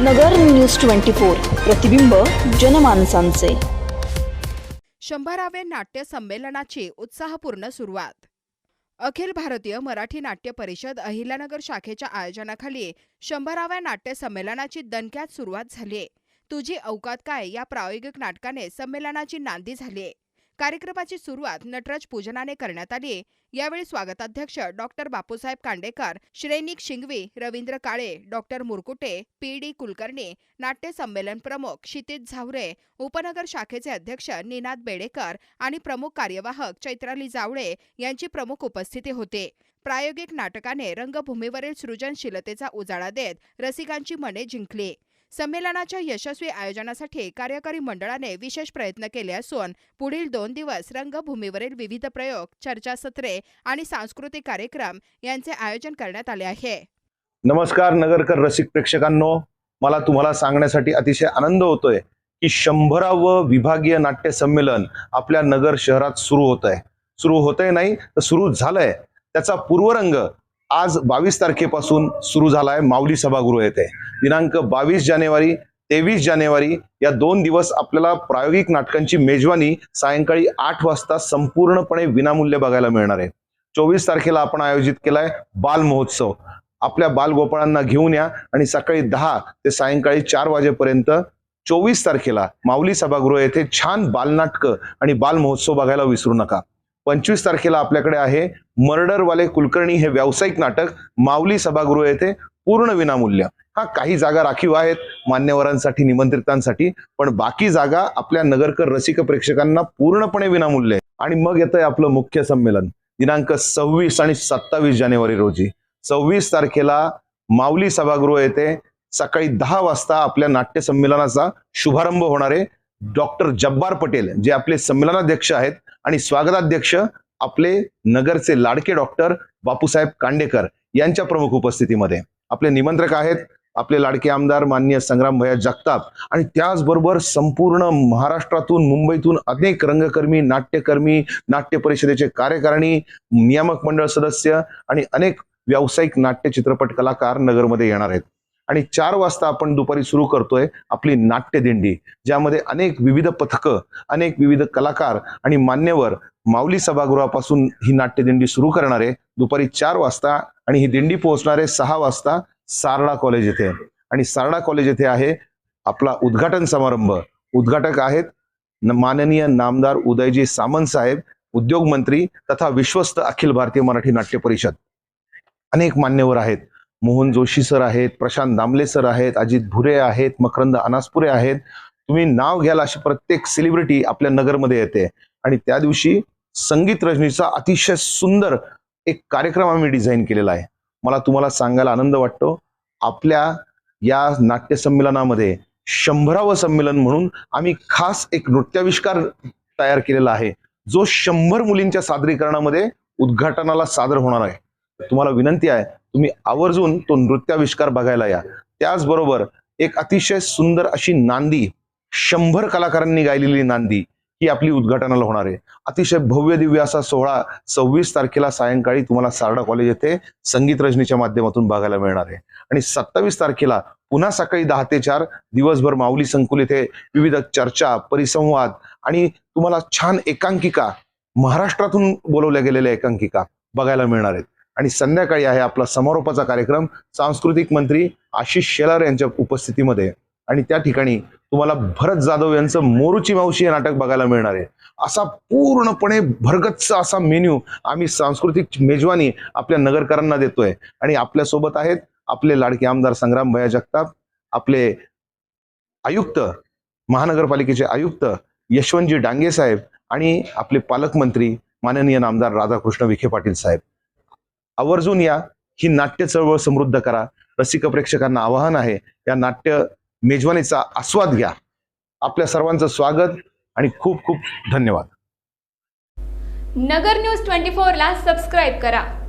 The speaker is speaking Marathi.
नगर न्यूज ट्वेंटी फोर प्रतिबिंब जनमानसांचे. शंभरावे नाट्य संमेलनाची उत्साहपूर्ण सुरुवात. अखिल भारतीय मराठी नाट्य परिषद अहिल्यानगर शाखेच्या आयोजनाखाली शंभराव्या नाट्य संमेलनाची दणक्यात सुरुवात झाली तुझी अवकात काय? या प्रायोगिक नाटकाने संमेलनाची नांदी झाली कार्यक्रमाची सुरुवात नटराज पूजनाने करण्यात आली यावेळी स्वागताध्यक्ष doctor Bapusaheb Kandekar Shrenik Singhvi Ravindra Kale doctor Murkute P D Kulkarni नाट्य संमेलन प्रमुख क्षितिज झावरे उपनगर शाखेचे अध्यक्ष निनाद बेडेकर आणि प्रमुख कार्यवाहक चैत्राली जावळे यांची प्रमुख उपस्थिती होती. प्रायोगिक नाटकाने रंगभूमीवरील सृजनशीलतेचा उजाळा देत रसिकांची मने जिंकली. संमेलनाच्या यशस्वी आयोजनासाठी कार्यकारी मंडळाने विशेष प्रयत्न केले असून पुढील दोन दिवस रंगभूमीवरील विविध प्रयोग चर्चासत्रे आणि सांस्कृतिक कार्यक्रम यांचे आयोजन करण्यात आले आहे. नमस्कार नगरकर रसिक प्रेक्षकांनो. मला तुम्हाला सांगण्यासाठी अतिशय आनंद होतोय की शंभरावं विभागीय नाट्य संमेलन आपल्या नगर शहरात सुरू होत आहे सुरू होतंय नाही तर सुरू झालंय. त्याचा पूर्वरंग आज बावीस तारखेपासून सुरू झालाय माऊली सभागृह येथे. दिनांक बावीस जानेवारी तेवीस जानेवारी या दोन दिवस आपल्याला प्रायोगिक नाटकांची मेजवानी सायंकाळी आठ वाजता संपूर्णपणे विनामूल्य बघायला मिळणार आहे. चोवीस तारखेला आपण आयोजित केलाय बाल महोत्सव. आपल्या बालगोपाळांना घेऊन या आणि सकाळी दहा ते सायंकाळी चार वाजेपर्यंत चोवीस तारखेला माऊली सभागृह येथे छान बालनाटकं आणि बाल महोत्सव बघायला विसरू नका. पंचवीस तारखेला आपल्याकडे आहे मर्डरवाले कुलकर्णी हे व्यावसायिक नाटक माऊली सभागृह येथे पूर्ण विनामूल्य. हा काही जागा राखीव आहेत मान्यवरांसाठी निमंत्रितांसाठी पण बाकी जागा आपल्या नगरकर रसिक प्रेक्षकांना पूर्णपणे विनामूल्य आहे आणि मग येतंय आपलं मुख्य संमेलन. दिनांक सव्वीस आणि सत्तावीस जानेवारी रोजी. सव्वीस तारखेला माऊली सभागृह येथे सकाळी दहा वाजता आपल्या नाट्य संमेलनाचा शुभारंभ होणार आहे. डॉक्टर जब्बार पटेल जे आपले संमेलनाध्यक्ष आहेत आणि स्वागताध्यक्ष आपले नगरचे लाडके डॉक्टर बापूसाहेब कांडेकर यांच्या प्रमुख उपस्थितीमध्ये. आपले निमंत्रक आहेत आपले लाडके आमदार मान्य संग्राम भैया जगताप आणि त्याचबरोबर संपूर्ण महाराष्ट्रातून मुंबईतून अनेक रंगकर्मी नाट्यकर्मी नाट्य परिषदेचे कार्यकारिणी नियामक मंडळ सदस्य आणि अनेक व्यावसायिक नाट्य चित्रपट कलाकार नगरमध्ये येणार आहेत. आणि चार वाजता आपण दुपारी सुरू करतोय आपली नाट्यदिंडी ज्यामध्ये अनेक विविध पथकं अनेक विविध कलाकार आणि मान्यवर माऊली सभागृहापासून ही नाट्यदिंडी सुरू करणार आहे दुपारी चार वाजता आणि ही दिंडी पोहोचणार आहे सहा वाजता सारडा कॉलेज येथे. आणि सारडा कॉलेज येथे आहे आपला उद्घाटन समारंभ. उद्घाटक आहेत माननीय नामदार उदयजी सामंत साहेब उद्योग मंत्री तथा विश्वस्त अखिल भारतीय मराठी नाट्य परिषद. अनेक मान्यवर आहेत. मोहन जोशी सर आहेत प्रशांत दामले सर आहेत अजित भुरे आहेत मकरंद अनासपुरे आहेत. तुम्ही नाव घ्याल अशी प्रत्येक सेलिब्रिटी आपल्या नगरमध्ये येते. आणि त्या दिवशी संगीत रजनीचा अतिशय सुंदर एक कार्यक्रम आम्ही डिझाईन केलेला आहे. मला तुम्हाला सांगायला आनंद वाटतो. आपल्या या नाट्य संमेलनामध्ये शंभरावं संमेलन म्हणून आम्ही खास एक नृत्याविष्कार तयार केलेला आहे. जो शंभर मुलींच्या सादरीकरणामध्ये उद्घाटनाला सादर होणार आहे. तुम्हाला विनंती आहे तुम्ही आवर्जून तो नृत्याविष्कार बघायला या. त्याचबरोबर एक अतिशय सुंदर अशी नांदी शंभर कलाकारांनी गायलेली नांदी ही आपली उद्घाटनाला होणार आहे. अतिशय भव्य दिव्य असा सोहळा सव्वीस तारखेला सायंकाळी तुम्हाला सारडा कॉलेज येथे संगीत रजनीच्या माध्यमातून बघायला मिळणार आहे. आणि सत्तावीस तारखेला पुन्हा सकाळी दहा ते चार दिवसभर माऊली संकुल येथे विविध चर्चा परिसंवाद आणि तुम्हाला छान एकांकिका महाराष्ट्रातून बोलवल्या गेलेल्या एकांकिका बघायला मिळणार आहेत. आणि संध्याकाळी आहे आपला समारोपाचा कार्यक्रम. सांस्कृतिक मंत्री आशिष शेलार यांच्या उपस्थितीमध्ये. आणि त्या ठिकाणी तुम्हाला भरत जाधव यांचं मोरूची मावशी हे नाटक बघायला मिळणार आहे. असा पूर्णपणे भरगच्च असा मेन्यू आम्ही सांस्कृतिक मेजवानी आपल्या नगरकरांना देतोय. आणि आपल्यासोबत आहेत आपले लाडके आमदार संग्राम भया जगताप आपले आयुक्त महानगरपालिकेचे आयुक्त यशवंतजी डांगे साहेब आणि आपले पालकमंत्री माननीय नामदार राधाकृष्ण विखे पाटील साहेब. आवर्जून या ही नाट्य चळवळ समृद्ध करा. रसिक प्रेक्षकांना आवाहन आहे या नाट्य मेजवानीचा आस्वाद घ्या. आपल्या सर्वांचं स्वागत आणि खूप खूप धन्यवाद. नगर न्यूज ट्वेंटी फोरला सबस्क्राईब करा.